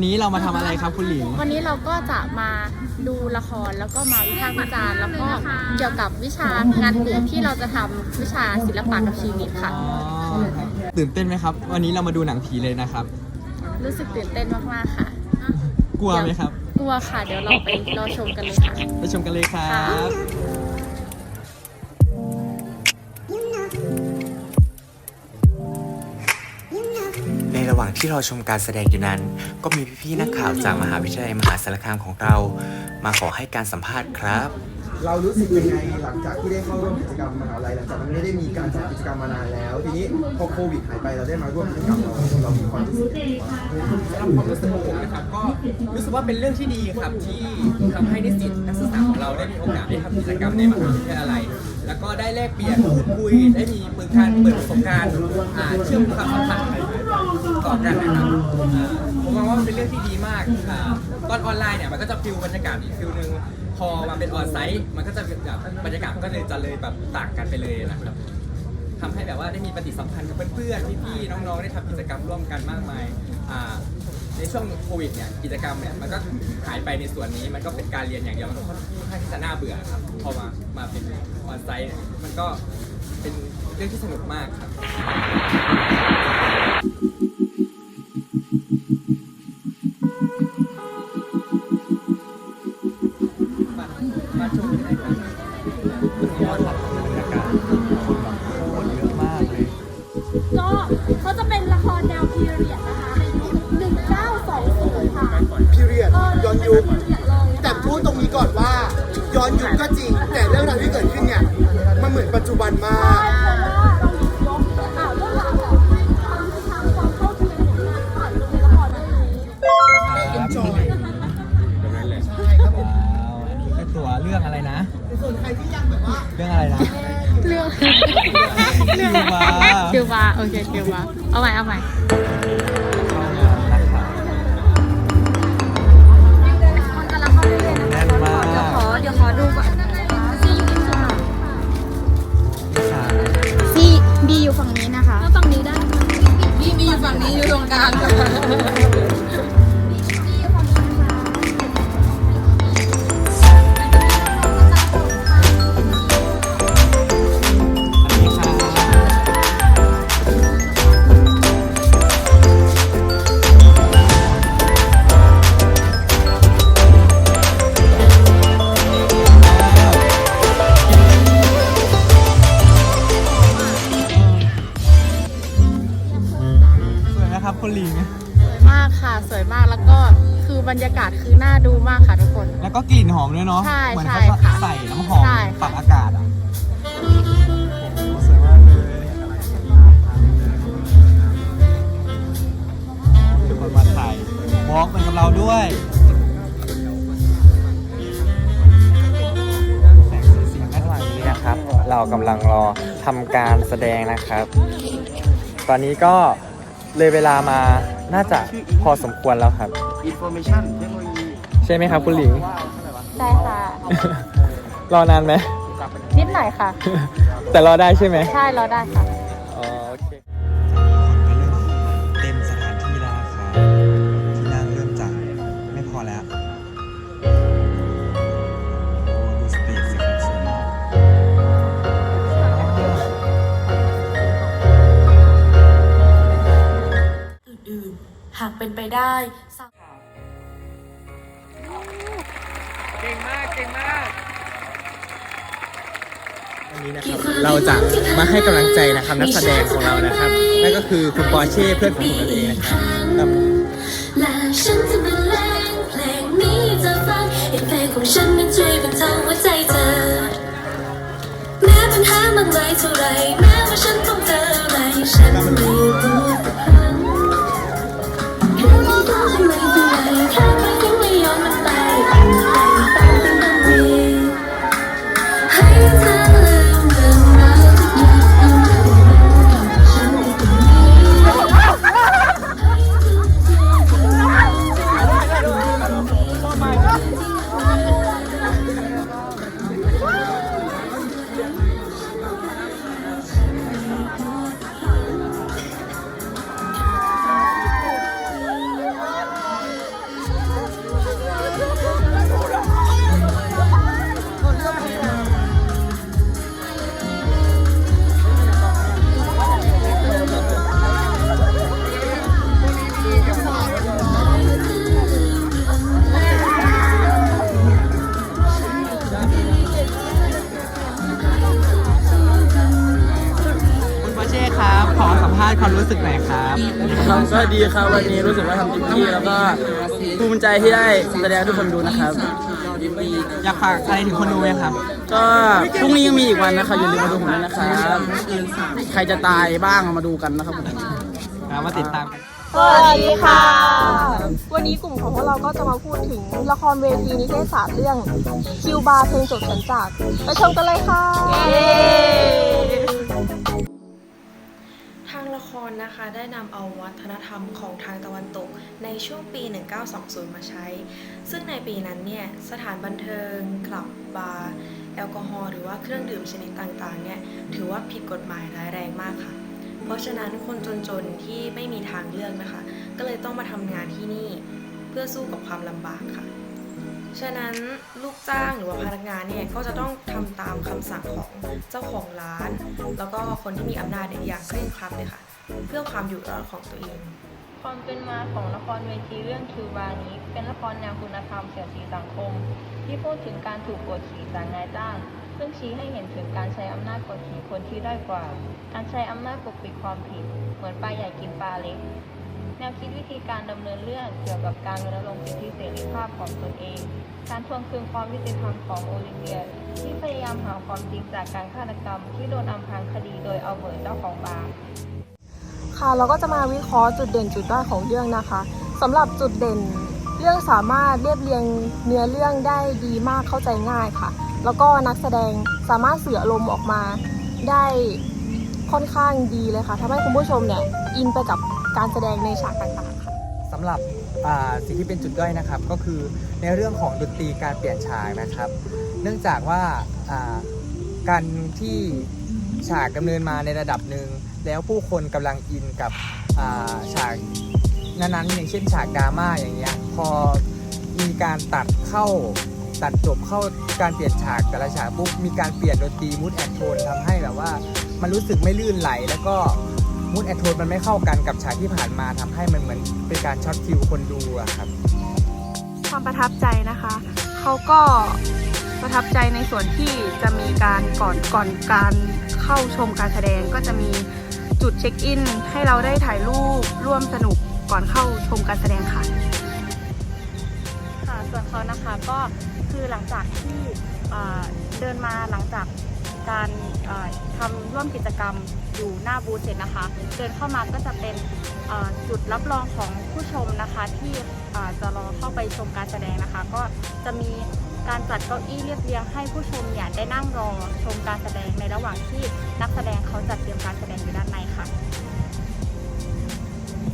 วันนี้เรามาทำอะไรครับคุณหลิง วันนี้เราก็จะมาดูละครแล้วก็มาวิพากษ์วิจารณ์แล้วก็เกี่ยวกับวิชางานกลุ่มที่เราจะทำวิชาศิลปะกับชีวิตค่ะ อ๋อตื่นเต้นไหมครับ วันนี้เรามาดูหนังผีเลยนะครับ รู้สึกตื่นเต้นมากๆค่ะกลัวไหมครับ กลัวค่ะ เดี๋ยวเราไปรอชมกันเลยค่ะ ไปชมกันเลยครับ ว่างที่เราชมการแสดงอยู่นั้น ก็มีพี่ๆนักข่าวจากมหาวิทยาลัยมหาสารคามของเรา มาขอให้การสัมภาษณ์ครับ เรารู้สึกยังไงหลังจากที่ได้เข้าร่วมกิจกรรมมหาลัยหลังจากมันไม่ได้มีการจัดกิจกรรมมานานแล้ว ทีนี้พอโควิดหายไปเราได้มาร่วมกิจกรรมเราเรามีความรู้สึกยังไงบ้างสำหรับความรู้สึกของผมนะครับก็รู้สึกว่าเป็นเรื่องที่ดีครับที่ทำให้นิสิตนักศึกษาของเราได้มีโอกาสได้ทำกิจกรรมในมหาวิทยาลัย แล้วก็ได้แลกเปลี่ยนพูดคุยได้มีเปิดการเปิดประสบการณ์อ่าเชื่อมความสัมพันธ์ ต่อกันนะครับอ่าผมมองว่ามันเป็นเรื่องที่ดีมากอ่าตอนออนไลน์เนี่ยมันก็จะฟิลบรรยากาศอีกฟิลหนึ่งพอมาเป็นออนไซต์มันก็จะแบบบรรยากาศก็เลยจะเลยแบบต่างกันไปเลยนะครับทำให้แบบว่าได้มีปฏิสัมพันธ์กับเพื่อนๆพี่ๆน้องๆได้ทำกิจกรรมร่วมกันมากมายอ่าในช่วงโควิดเนี่ยกิจกรรมเนี่ยมันก็หายไปในส่วนนี้มันก็เป็นการเรียนอย่างเดียวมันก็ค่อนข้างที่จะน่าเบื่อครับพอมามาเป็นออนไซต์เนี่ยมันก็เป็นเรื่องที่สนุกมากครับ กันได้ครับยอดรับบรรยากาศคนเยอะมากเลยก็เขาจะเป็นละครแนวพีเรียดนะคะในยุค1920ค่ะพีเรียดย้อนยุคพีเรียดเลยนะคะแต่พูดตรงนี้ก่อนว่าย้อนยุคก็จริง แต่เรื่องราวที่เกิดขึ้นเนี่ย มันเหมือนปัจจุบันมาใช่กเพราะว่า โอเคคิวบาร์เอาใหม่เอาใหม่มันกำลังเข้าเรื่อยๆนะคะแน่นมากเดี๋ยวขอเดี๋ยวขอดูก่อนนะคะซีอยู่ที่ไหนซีบีอยู่ฝั่งนี้นะคะแล้วฝั่งนี้ได้บีบีอยู่ฝั่งนี้อยู่ตรงกลาง ครับคุณหลิง สวยมากค่ะ สวยมากแล้วก็คือบรรยากาศคือน่าดูมากค่ะทุกคน แล้วก็กลิ่นหอมด้วยเนาะ ใช่เหมือนใช่เขาค่ะใส่น้ำหอมใช่ค่ะ ปรับอากาศอะโอ้โหสวยมากเลยทุกคนมาถ่ายวอล์กเป็นกับเราด้วยแสงสีเสียงด้านหลังนี่นะครับ เรากำลังรอทำการแสดงนะครับ ตอนนี้ก็ เลยเวลามาน่าจะพอสมควรแล้วครับ information เทคโนโลยีใช่ไหมครับคุณหลิงใช่ค่ะ รอนานไหม นิดหน่อยค่ะ แต่รอได้ใช่ไหม ใช่เราได้ค่ะ อ๋อ โอเค เป็นไปได้สร้างวันนี้นะครับเราจะมาให้กำลังใจนะครับนักแสดงของเรานะครับ นั่นก็คือคุณปอร์เช่เพื่อนของผมนั่นเองนะครับกับและฉันจะบรรเลงเพลงนี้ให้เธอฟังให้เพลงของฉันนั้นช่วยบรรเทาหัวใจเธอแม้ปัญหามากมายเท่าไรแม้ว่าฉันต้องเจออะไรฉันไม่ตัวปร ความรู้สึกหน่อยครับครับก็ดีครับวันนี้รู้สึกว่าทำเต็มที่แล้วก็ภูมิใจที่ได้แสดงให้ทุกคนดูนะครับ อยากฝากอะไรถึงคนดูไหมครับ ก็พรุ่งนี้ยังมีอีกวันนะครับอย่าลืมมาดูผมด้วยนะครับใครจะตายบ้างมาดูกันนะครับผมแล้วมาติดตามกันสวัสดีค่ะ วันนี้กลุ่มของพวกเราก็จะมาพูดถึงละครเวทีนิเทศศาสตร์เรื่องคิวบาร์เพลงจดสัญจากไปชมกันเลยค่ะทางละ ครนะคะได้นำเอาวัฒนธรรมของทางตะวันตกในช่วงปี 1920 มาใช้ ซึ่งในปีนั้นเนี่ยสถานบันเทิงคลับบาร์แอลกอฮอล์หรือว่าเครื่องดื่มชนิดต่างๆเนี่ยถือว่าผิดกฎหมายร้ายแรงมากค่ะ เพราะฉะนั้นคนจนๆที่ไม่มีทางเลือกนะคะ ก็เลยต้องมาทำงานที่นี่เพื่อสู้กับความลำบากค่ะ ฉะนั้นลูกจ้างหรือว่าพนักงานเนี่ยก็จะต้องทำตามคำสั่งของเจ้าของร้าน แล้วก็คนที่มีอำนาจเนี่ยอย่างเคร่งครัดเลยค่ะ เพื่อความอยู่รอดของตัวเอง ความเป็นมาของละครเวทีเรื่องคิวบานี้ เป็นละครแนวคุณธรรมเสียสีสังคม ที่พูดถึงการถูกกดขี่จากนายจ้างซึ่งชี้ให้เห็นถึงการใช้อำนาจกดขี่คนที่ด้อยกว่า การใช้อำนาจปกปิดความผิด เหมือนปลาใหญ่กินปลาเล็กแนวคิดวิธีการดำเนินเรื่องเกี่ยวกับการรณรงค์สิทธิเสรีภาพของตนเอง การทวงคืนความยุติธรรมของโอลิเวียที่พยายามหาความจริงจากการฆาตกรรมที่โดนอำพรางคดีโดยเอาเบิร์ตเจ้าของบาร์ เราก็จะมาวิเคราะห์จุดเด่นจุดด้อยของเรื่องนะคะสำหรับจุดเด่นเรื่องสามารถเรียบเรียงเนื้อเรื่องได้ดีมากเข้าใจง่ายค่ะ แล้วก็นักแสดงสามารถเสื่ออารมณ์ออกมาได้ค่อนข้างดีเลยค่ะทำให้คุณผู้ชมเนี่ยอินไปกับการแสดงในฉากต่างๆค่ะสำหรับสิ่งที่เป็นจุดด้อยนะครับก็คือในเรื่องของดนตรีการเปลี่ยนฉากนะครับ เนื่องจากว่าอ่าการที่ฉากดำเนินมาในระดับหนึ่ง แล้วผู้คนกำลังอินกับฉากนั้นๆอย่างเช่นฉากดราม่าอย่างเงี้ยพอมีการตัดเข้าตัดจบเข้าการเปลี่ยนฉากแต่ละฉากปุ๊บมีการเปลี่ยนดนตรีมูดแอนโทนทำให้แบบว่า มันรู้สึกไม่ลื่นไหล แล้วก็มูดแอนโทนมันไม่เข้ากันกับฉากที่ผ่านมาทำให้มันเหมือนเป็นการช็อตฟิวคนดูอะครับ ความประทับใจนะคะเขาก็ประทับใจในส่วนที่จะมีการก่อนก่อนการเข้าชมการแสดงก็จะมี จุดเช็คอิน ให้เราได้ถ่ายรูปร่วมสนุกก่อนเข้าชมการแสดงค่ะ ค่ะ ส่วนเขานะคะก็คือหลังจากที่เดินมาหลังจากการทำร่วมกิจกรรมอยู่หน้าบูธเสร็จนะคะ เดินเข้ามาก็จะเป็นจุดรับรองของผู้ชมนะคะที่จะรอเข้าไปชมการแสดงนะคะ ก็จะมี การจัดเก้าอี้เรียบเรียงให้ผู้ชมเนี่ยได้นั่งรอชมการแสดงในระหว่างที่นักแสดงเขาจัดเตรียมการแสดงอยู่ด้านในค่ะ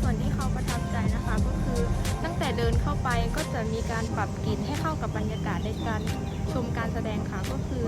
ส่วนที่เขาประทับใจนะคะก็คือตั้งแต่เดินเข้าไปก็จะมีการปรับกลิ่นให้เข้ากับบรรยากาศในการชมการแสดงค่ะก็คือ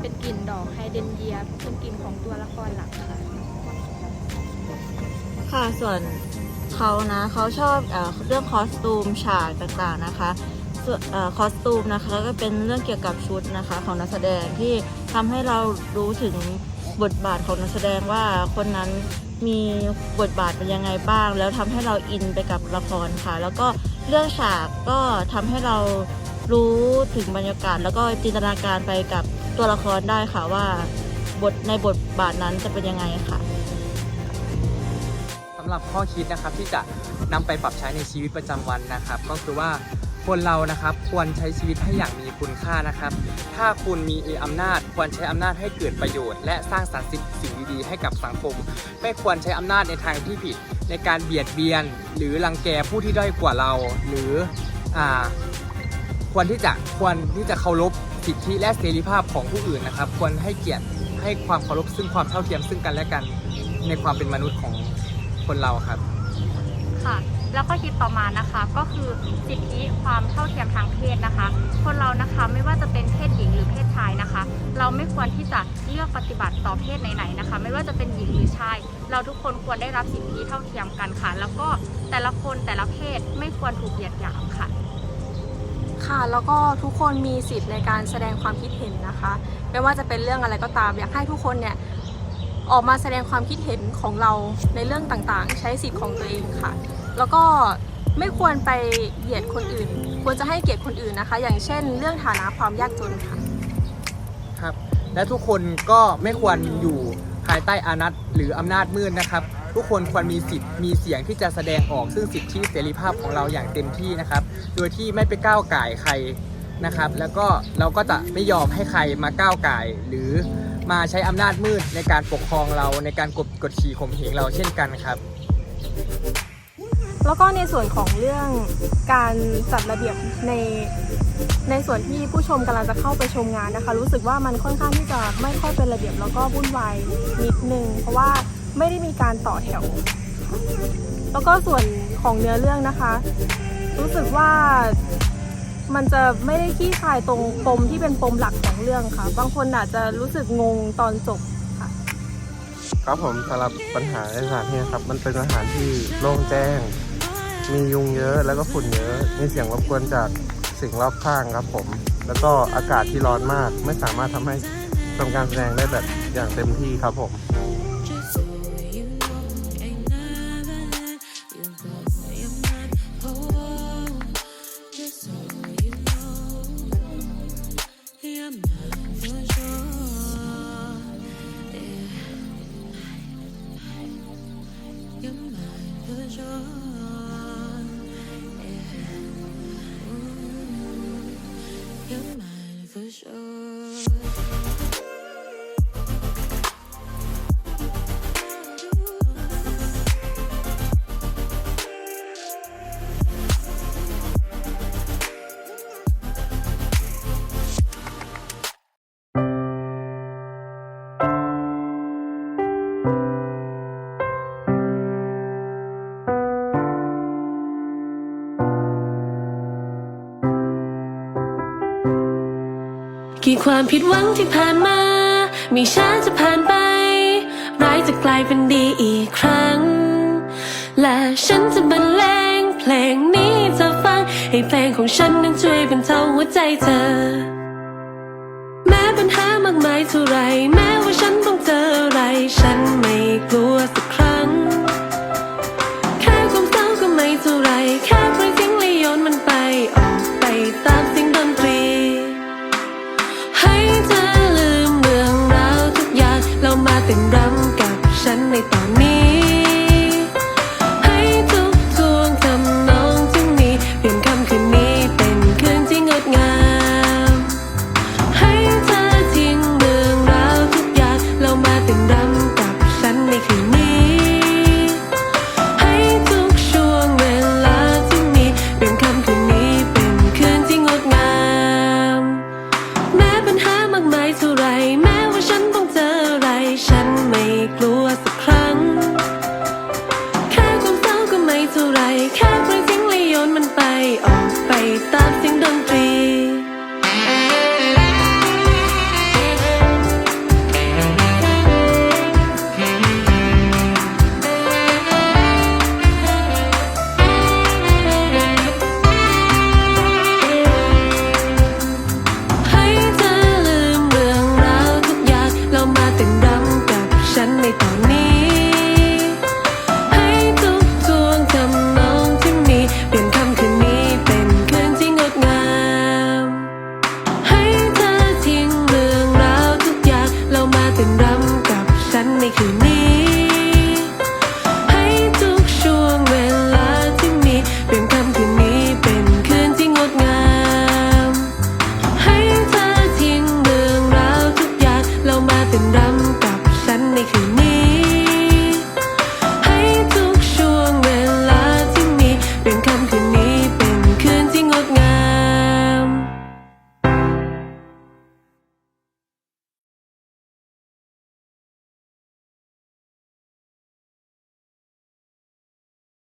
เป็นกลิ่นดอกไฮเดรนเยียเป็นกลิ่นของตัวละครหลักค่ะ ค่ะส่วนเขานะเขาชอบเออเรื่องคอสตูมฉากต่างๆนะคะส่วนเออ คอสตูมนะคะก็เป็นเรื่องเกี่ยวกับชุดนะคะของนักแสดงที่ทำให้เรารู้ถึงบทบาทของนักแสดงว่าคนนั้นมีบทบาทเป็นยังไงบ้าง แล้วทำให้เราอินไปกับละครค่ะ แล้วก็เรื่องฉากก็ทำให้เรารู้ถึงบรรยากาศ แล้วก็จินตนาการไปกับตัวละครได้ค่ะว่าบทในบทบาทนั้นจะเป็นยังไงค่ะสำหรับข้อคิดนะครับที่จะนำไปปรับใช้ในชีวิตประจำวันนะครับ ก็คือว่า คนเรานะครับควรใช้ชีวิตให้อย่างมีคุณค่านะครับ ถ้าคุณมีอำนาจควรใช้อำนาจให้เกิดประโยชน์ และสร้างสรรค์สิ่งดีๆให้กับสังคม ไม่ควรใช้อำนาจในทางที่ผิด ในการเบียดเบียน หรือรังแกผู้ที่ด้อยกว่าเรา หรืออ่าควรที่จะควรที่จะเคารพสิทธิและเสรีภาพของผู้อื่นนะครับ ควรให้เกียรติให้ความเคารพซึ่งความเท่าเทียมซึ่งกันและกันในความเป็นมนุษย์ของคนเราครับ ค่ะ แล้วก็คิดต่อมานะคะ ก็คือสิทธิความเท่าเทียมทางเพศนะคะ คนเรานะคะไม่ว่าจะเป็นเพศหญิงหรือเพศชายนะคะ เราไม่ควรที่จะเลือกปฏิบัติต่อเพศไหนๆนะคะ ไม่ว่าจะเป็นหญิงหรือชาย เราทุกคนควรได้รับสิทธิเท่าเทียมกันค่ะ แล้วก็แต่ละคนแต่ละเพศไม่ควรถูกเหยียดหยามค่ะค่ะแล้วก็ทุกคนมีสิทธิ์ในการแสดงความคิดเห็นนะคะ ไม่ว่าจะเป็นเรื่องอะไรก็ตาม อยากให้ทุกคนเนี่ยออกมาแสดงความคิดเห็นของเราในเรื่องต่างๆ ใช้สิทธิ์ของตัวเองค่ะ แล้วก็ไม่ควรไปเหยียดคนอื่น ควรจะให้เกียรติคนอื่นนะคะ อย่างเช่น เรื่องฐานะความยากจนค่ะ ครับ และทุกคนก็ไม่ควรอยู่ภายใต้อานัตหรืออำนาจมืดนะครับ ทุกคนควรมีสิทธิ์มีเสียงที่จะแสดงออกซึ่งสิทธิเสรีภาพของเราอย่างเต็มที่นะครับ โดยที่ไม่ไปก้าวไก่ายใครนะครับ แล้วก็เราก็จะไม่ยอมให้ใครมาก้าวไก่ายหรือมาใช้อำนาจมืดในการปกครองเราในการกดกดขี่ข่มเหงเราเช่นกันครับ แล้วก็ในส่วนของเรื่องการจัดระเบียบในในส่วนที่ผู้ชมกำลังจะเข้าไปชมงานนะคะ รู้สึกว่ามันค่อนข้างที่จะไม่ค่อยเป็นระเบียบแล้วก็วุ่นวายนิดนึง เพราะว่าไม่ได้มีการต่อแถว แล้วก็ส่วนของเนื้อเรื่องนะคะ รู้สึกว่ามันจะไม่ได้ขี้คายตรงปมที่เป็นปมหลักของเรื่องค่ะ บางคนอาจจะรู้สึกงงตอนจบค่ะ ครับผมสำหรับปัญหาในสถานที่นะครับ มันเป็นสถานที่โล่งแจ้ง มียุงเยอะแล้วก็ฝุ่นเยอะมีเสียงรบกวนจากสิ่งรอบข้างครับผม แล้วก็อากาศที่ร้อนมากไม่สามารถทำให้ทำการแสดงได้แบบอย่างเต็มที่ครับผม ความผิดหวังที่ผ่านมามีช้าจะผ่านไป ร้ายจะกลายเป็นดีอีกครั้ง และฉันจะบรรเลงเพลงนี้ให้เธอฟัง ให้เพลงของฉันนั้นช่วยบรรเทาหัวใจเธอ แม้ปัญหามากมายเท่าไร แม้ว่าฉันต้องเจออะไร ฉันไม่กลัวสั เต้นรำ